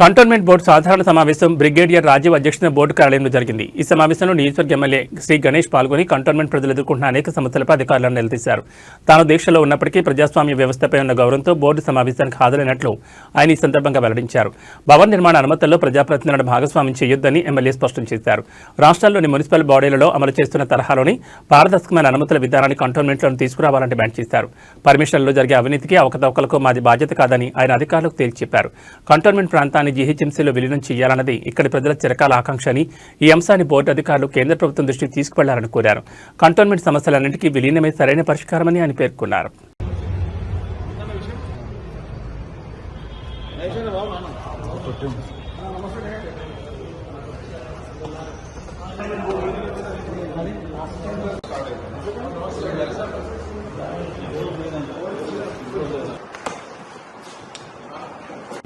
Cantonment board సాధారణ సమావేశం brigadier Rajiv అధ్యక్షతన బోర్డు కార్యాలయంలో జరిగింది. ఈ సమావేశంలో నియోజకవర్గ ఎమ్మెల్యే శ్రీ గణేష్ పాల్గొని కంటోన్మెంట్ ప్రజలు ఎదుర్కొంటున్న అనేక సమస్యలపై అధికారులను నిలదీశారు. తాను దీక్షలో ఉన్నప్పటికీ ప్రజాస్వామ్య వ్యవస్థపై ఉన్న గౌరవంతో బోర్డు సమావేశానికి హాజరైనట్లు ఆయన ఈ సందర్భంగా వెల్లడించారు. భవన నిర్మాణ అనుమతుల్లో ప్రజాప్రతినిధులను భాగస్వామ్యం చేయొద్దని ఎమ్మెల్యే స్పష్టం చేశారు. రాష్ట్రాల్లోని మున్సిపల్ బాడీలలో అమలు చేస్తున్న తరహాలోని పారదర్శకమైన అనుమతుల విధానాన్ని కంటోన్మెంట్లను తీసుకురావాలని డిమాండ్ చేశారు. పర్మిషన్లో జరిగే అవినీతికి అవకతవకలకు మాది బాధ్యత కాదని ఆయన అధికారులకు తేల్చి చెప్పారు. కంటోన్మెంట్ ప్రాంతాన్ని జీహెచ్ఎంసీలో విలీనం చేయాలన్నది ఇక్కడి ప్రజల చిరకాల ఆకాంక్ష అని ఈ అంశాన్ని బోర్డు అధికారులు కేంద్ర ప్రభుత్వం దృష్టికి తీసుకువెళ్ళాలని కోరారు. కంటోన్మెంట్ సమస్యలన్నింటికీ విలీనమే సరైన పరిష్కారమని ఆయన పేర్కొన్నారు.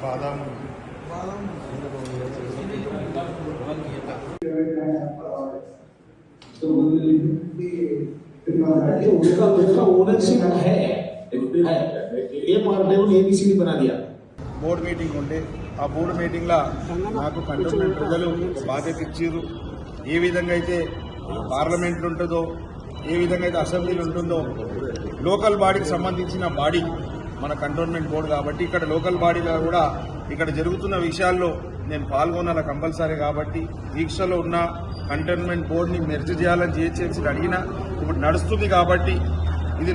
బాదాం उसका उसका ओनरशिप है है ये पार्टी ने एबीसीडी बना दिया బోర్డు మీటింగ్ ఉండే ఆ బోర్డు మీటింగ్లో నాకు కంటోన్మెంట్ ప్రజలు ఒక బాధ్యత ఇచ్చారు ఏ విధంగా అయితే పార్లమెంట్ ఉంటుందో ఏ విధంగా అయితే అసెంబ్లీలు ఉంటుందో లోకల్ బాడీకి సంబంధించిన బాడీ మన కంటోన్మెంట్ బోర్డు కాబట్టి ఇక్కడ లోకల్ బాడీలో కూడా ఇక్కడ జరుగుతున్న విషయాల్లో నేను పాల్గొనాల కంపల్సరీ కాబట్టి దీక్షలో ఉన్న కంటైన్మెంట్ బోర్డుని మెర్జ్ చేయాలని జిహెచ్ఎంసీ అడిగిన ఇప్పుడు నడుస్తుంది కాబట్టి ఇది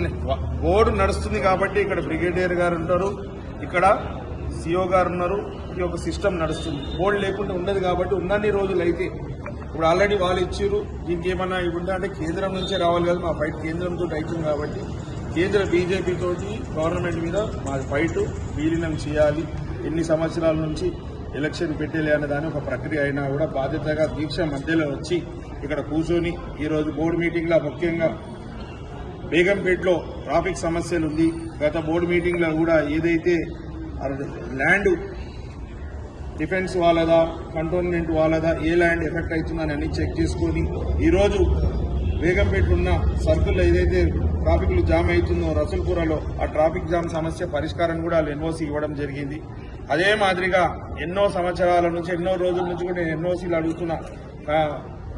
బోర్డు నడుస్తుంది కాబట్టి ఇక్కడ బ్రిగేడియర్ గారు ఉంటారు ఇక్కడ సిఓ గారు ఉన్నారు ఈ యొక్క సిస్టమ్ నడుస్తుంది. బోర్డు లేకుండా ఉండదు కాబట్టి ఉన్నన్ని రోజులు అయితే ఇప్పుడు ఆల్రెడీ వాళ్ళు ఇచ్చారు దీనికి ఏమన్నా ఇవ్వండి అంటే కేంద్రం నుంచే రావాలి కదా మా ఫైట్ కేంద్రంతో అవుతుంది కాబట్టి కేంద్ర బీజేపీతోటి గవర్నమెంట్ మీద మా ఫైట్ విలీనం చేయాలి. ఎన్ని సంవత్సరాల నుంచి ఎలక్షన్ పెట్టేలే అనే దాని ఒక ప్రక్రియ అయినా కూడా బాధ్యతగా దీక్ష మధ్యలో వచ్చి ఇక్కడ కూర్చొని ఈరోజు బోర్డు మీటింగ్లో ముఖ్యంగా బేగంపేటలో ట్రాఫిక్ సమస్యలు ఉంది. గత బోర్డు మీటింగ్లో కూడా ఏదైతే ల్యాండ్ డిఫెన్స్ వాళ్ళదా కంటోన్మెంట్ వాళ్ళదా ఏ ల్యాండ్ ఎఫెక్ట్ అవుతుందని అన్ని చెక్ చేసుకొని ఈరోజు బేగంపేట ఉన్న సర్కిల్ ఏదైతే ట్రాఫిక్లు జామ్ అవుతుందో రసూల్పురలో ఆ ట్రాఫిక్ జామ్ సమస్య పరిష్కారం కూడా వాళ్ళు ఎన్ఓసి ఇవ్వడం జరిగింది. అదే మాదిరిగా ఎన్నో సంవత్సరాల నుంచి ఎన్నో రోజుల నుంచి కూడా నేను ఎన్ఓసీలు అడుగుతున్నా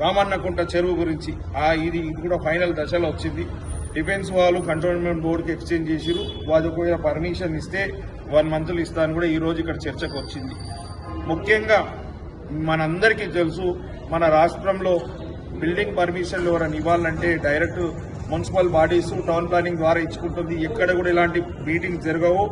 రామన్నకుంట చెరువు గురించి. ఆ ఇది ఇది కూడా ఫైనల్ దశలో వచ్చింది. డిఫెన్స్ వాళ్ళు కంటోన్మెంట్ బోర్డుకి ఎక్స్చేంజ్ చేసిరు వాళ్ళు ఒకవేళ పర్మిషన్ ఇస్తే వన్ మంత్లు ఇస్తాను కూడా ఈ రోజు ఇక్కడ చర్చకు వచ్చింది. ముఖ్యంగా మనందరికీ తెలుసు మన రాష్ట్రంలో బిల్డింగ్ పర్మిషన్లు ఎవరైనా ఇవ్వాలంటే direct municipal bodies town planning ద్వారా ఇచ్చుకుంటుంది. ఎక్కడ కూడా ఇలాంటి మీటింగ్స్ జరగవు.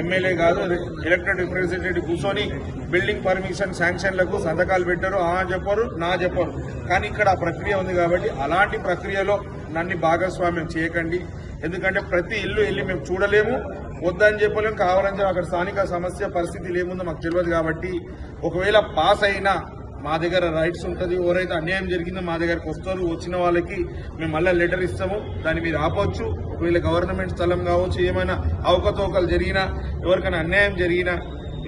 ఎమ్మెల్యే కాదు ఎలక్టెడ్ రిప్రజెంటేటివ్ కూర్చొని బిల్డింగ్ పర్మిషన్ శాంక్షన్లకు సంతకాలు పెట్టారు. ఆ చెప్పరు నా చెప్పరు. కానీ ఇక్కడ ఆ ప్రక్రియ ఉంది కాబట్టి అలాంటి ప్రక్రియలో నన్ను భాగస్వామ్యం చేయకండి. ఎందుకంటే ప్రతి ఇల్లు వెళ్ళి మేము చూడలేము. వద్దని చెప్పలేము. కావాలని చెప్పి అక్కడ స్థానిక సమస్య పరిస్థితి లేముందో మాకు తెలియదు కాబట్టి ఒకవేళ పాస్ అయినా మా దగ్గర రైట్స్ ఉంటుంది. ఎవరైతే అన్యాయం జరిగిందో మా దగ్గరకు వస్తారు. వచ్చిన వాళ్ళకి మేము మళ్ళీ లెటర్ ఇస్తాము. దాన్ని మీరు ఆపొచ్చు. ఒకవేళ గవర్నమెంట్ స్థలం కావచ్చు ఏమైనా అవకతవకలు జరిగినా ఎవరికైనా అన్యాయం జరిగినా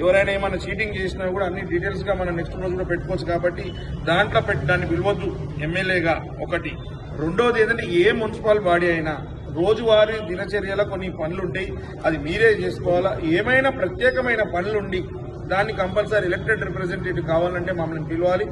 ఎవరైనా ఏమైనా చీటింగ్ చేసినా కూడా అన్ని డీటెయిల్స్గా మనం నెక్స్ట్ రోజు కూడా పెట్టుకోవచ్చు కాబట్టి దాంట్లో పెట్టి దాన్ని పిలవద్దు. ఎమ్మెల్యేగా ఒకటి. రెండోది ఏంటంటే ఏ మున్సిపల్ బాడీ అయినా రోజువారీ దినచర్యలో కొన్ని పనులు ఉంటాయి అది మీరే చేసుకోవాలా? ఏమైనా ప్రత్యేకమైన పనులుండి దాన్ని కంపల్సరీ ఎలక్టెడ్ రిప్రజెంటేటివ్ కావాలంటే మమ్మల్ని పిలవాలి.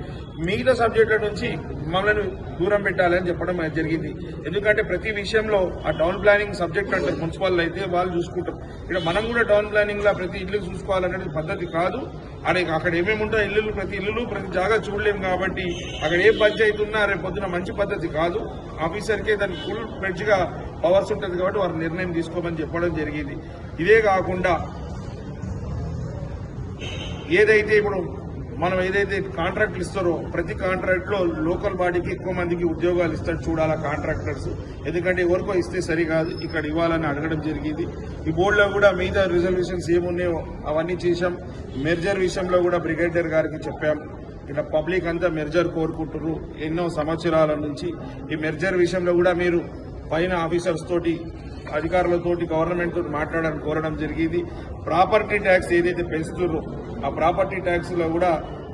మిగతా సబ్జెక్టుల నుంచి మమ్మల్ని దూరం పెట్టాలని చెప్పడం జరిగింది. ఎందుకంటే ప్రతి విషయంలో ఆ టౌన్ ప్లానింగ్ సబ్జెక్ట్ అంటారు మున్సిపల్ అయితే వాళ్ళు చూసుకుంటారు. ఇక్కడ మనం కూడా టౌన్ ప్లానింగ్ లా ప్రతి ఇల్లు చూసుకోవాలనేది పద్ధతి కాదు. అక్కడ అక్కడ ఏమేమి ఉంటాయో ఇల్లు ప్రతి ఇల్లు ప్రతి జాగా చూడలేము కాబట్టి అక్కడ ఏ పంచాయతీ ఉన్నా రేపు పొద్దున మంచి పద్ధతి కాదు. ఆఫీసర్కే దాన్ని ఫుల్ ఫ్రెడ్జ్గా పవర్స్ ఉంటుంది కాబట్టి వారు నిర్ణయం తీసుకోమని చెప్పడం జరిగింది. ఇదే కాకుండా ఏదైతే ఇప్పుడు మనం ఏదైతే కాంట్రాక్ట్లు ఇస్తారో ప్రతి కాంట్రాక్ట్లో లోకల్ బాడీకి ఎక్కువ మందికి ఉద్యోగాలు ఇస్తారు చూడాలా కాంట్రాక్టర్స్ ఎందుకంటే ఎవరికో ఇస్తే సరికాదు ఇక్కడ ఇవ్వాలని అడగడం జరిగింది. ఈ బోర్డులో కూడా మిగతా రిజర్వేషన్స్ ఏమున్నాయో అవన్నీ చేశాం. మెర్జర్ విషయంలో కూడా బ్రిగేడియర్ గారికి చెప్పాం. ఇక్కడ పబ్లిక్ అంతా మెర్జర్ కోరుకుంటున్నారు ఎన్నో సంవత్సరాల నుంచి ఈ మెర్జర్ విషయంలో కూడా మీరు పైన ఆఫీసర్స్ తోటి అధికారులతోటి గవర్నమెంట్ తోటి మాట్లాడడం కోరడం జరిగింది. ప్రాపర్టీ ట్యాక్స్ ఏదైతే పెంచుతుర్రో ఆ ప్రాపర్టీ ట్యాక్స్లో కూడా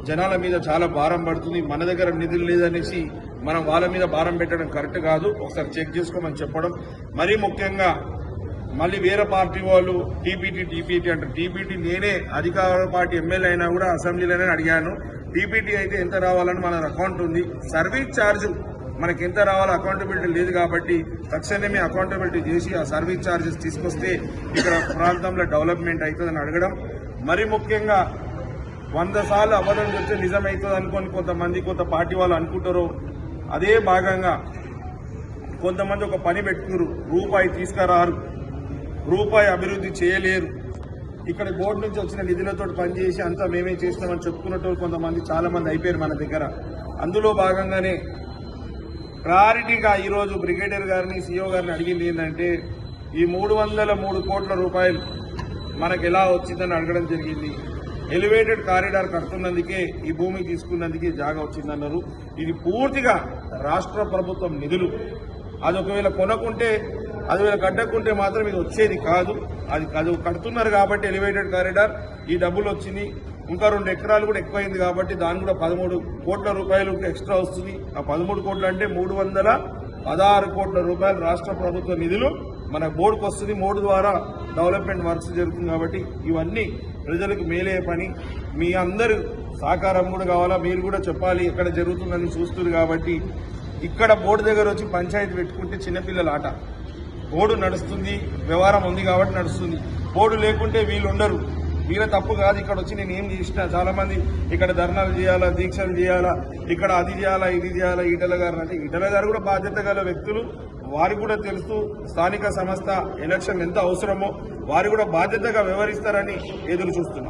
జనాల మీద చాలా భారం పడుతుంది. మన దగ్గర నిధులు లేదనేసి మనం వాళ్ళ మీద భారం పెట్టడం కరెక్ట్ కాదు. ఒకసారి చెక్ చేసుకోమని చెప్పడం. మరీ ముఖ్యంగా మళ్ళీ వేరే పార్టీ వాళ్ళు టీపీటీ టీపీటీ అంటారు. టీపీటీ నేనే అధికార పార్టీ ఎమ్మెల్యే అయినా కూడా అసెంబ్లీలోనే అడిగాను. టీపీటీ అయితే ఎంత రావాలని మన అకౌంట్ ఉంది. సర్వీస్ ఛార్జ్ మనకి ఎంత రావాలో అకౌంటబిలిటీ లేదు కాబట్టి తక్షణమే అకౌంటబిలిటీ చేసి ఆ సర్వీస్ ఛార్జెస్ తీసుకొస్తే ఇక్కడ ప్రాంతంలో డెవలప్మెంట్ అవుతుందని అడగడం. మరి ముఖ్యంగా వంద సార్లు అబద్ధం చెప్తే నిజమవుతుంది అనుకొని కొంతమంది కొంత పార్టీ వాళ్ళు అనుకుంటారు అదే భాగంగా కొంతమంది ఒక పని పెట్టుకున్నారు రూపాయి తీసుకురారు రూపాయి అభివృద్ధి చేయలేరు. ఇక్కడ బోర్డు నుంచి వచ్చిన నిధులతో పనిచేసి అంతా మేమే చేస్తామని చెప్పుకున్నట్టు కొంతమంది చాలామంది అయిపోయారు మన దగ్గర. అందులో భాగంగానే ప్రయారిటీగా ఈరోజు బ్రిగేడియర్ గారిని సీఓ గారిని అడిగింది ఏంటంటే ఈ మూడు వందల మూడు కోట్ల రూపాయలు మనకు ఎలా వచ్చిందని అడగడం జరిగింది. ఎలివేటెడ్ కారిడార్ కడుతున్నందుకే ఈ భూమి తీసుకున్నందుకే జాగా వచ్చిందన్నారు. ఇది పూర్తిగా రాష్ట్ర ప్రభుత్వం నిధులు. అది ఒకవేళ కొనకుంటే అది వేళ కట్టకుంటే మాత్రం ఇది వచ్చేది కాదు. అది అది కడుతున్నారు కాబట్టి ఎలివేటెడ్ కారిడార్ ఈ డబ్బులు వచ్చింది. ఇంకా రెండు ఎకరాలు కూడా ఎక్కువైంది కాబట్టి దాని కూడా పదమూడు కోట్ల రూపాయలు ఎక్స్ట్రా వస్తుంది. ఆ పదమూడు కోట్లు అంటే మూడు వందల పదహారు కోట్ల రూపాయలు రాష్ట్ర ప్రభుత్వ నిధులు మన బోర్డుకు వస్తుంది. బోర్డు ద్వారా డెవలప్మెంట్ వర్క్స్ జరుగుతుంది కాబట్టి ఇవన్నీ ప్రజలకు మేలే పని. మీ అందరు సహకారం కూడా కావాలా? మీరు కూడా చెప్పాలి ఎక్కడ జరుగుతుందని చూస్తున్నారు కాబట్టి. ఇక్కడ బోర్డు దగ్గర వచ్చి పంచాయతీ పెట్టుకుంటే చిన్నపిల్లల ఆట. బోర్డు నడుస్తుంది వ్యవహారం ఉంది కాబట్టి నడుస్తుంది. బోర్డు లేకుంటే వీళ్ళు ఉండరు. వీళ్ళ తప్పు కాదు ఇక్కడ వచ్చి నేను ఏం చేసిన చాలా మంది ఇక్కడ ధర్నాలు చేయాలా దీక్షలు చేయాలా ఇక్కడ అది చేయాలా ఇది చేయాలా ఈటల గారు అంటే ఈటల గారు కూడా బాధ్యత గల వ్యక్తులు. వారికి కూడా తెలుసు స్థానిక సంస్థ ఎలక్షన్ ఎంత అవసరమో వారు కూడా బాధ్యతగా వ్యవహరిస్తారని ఎదురు చూస్తున్నాం.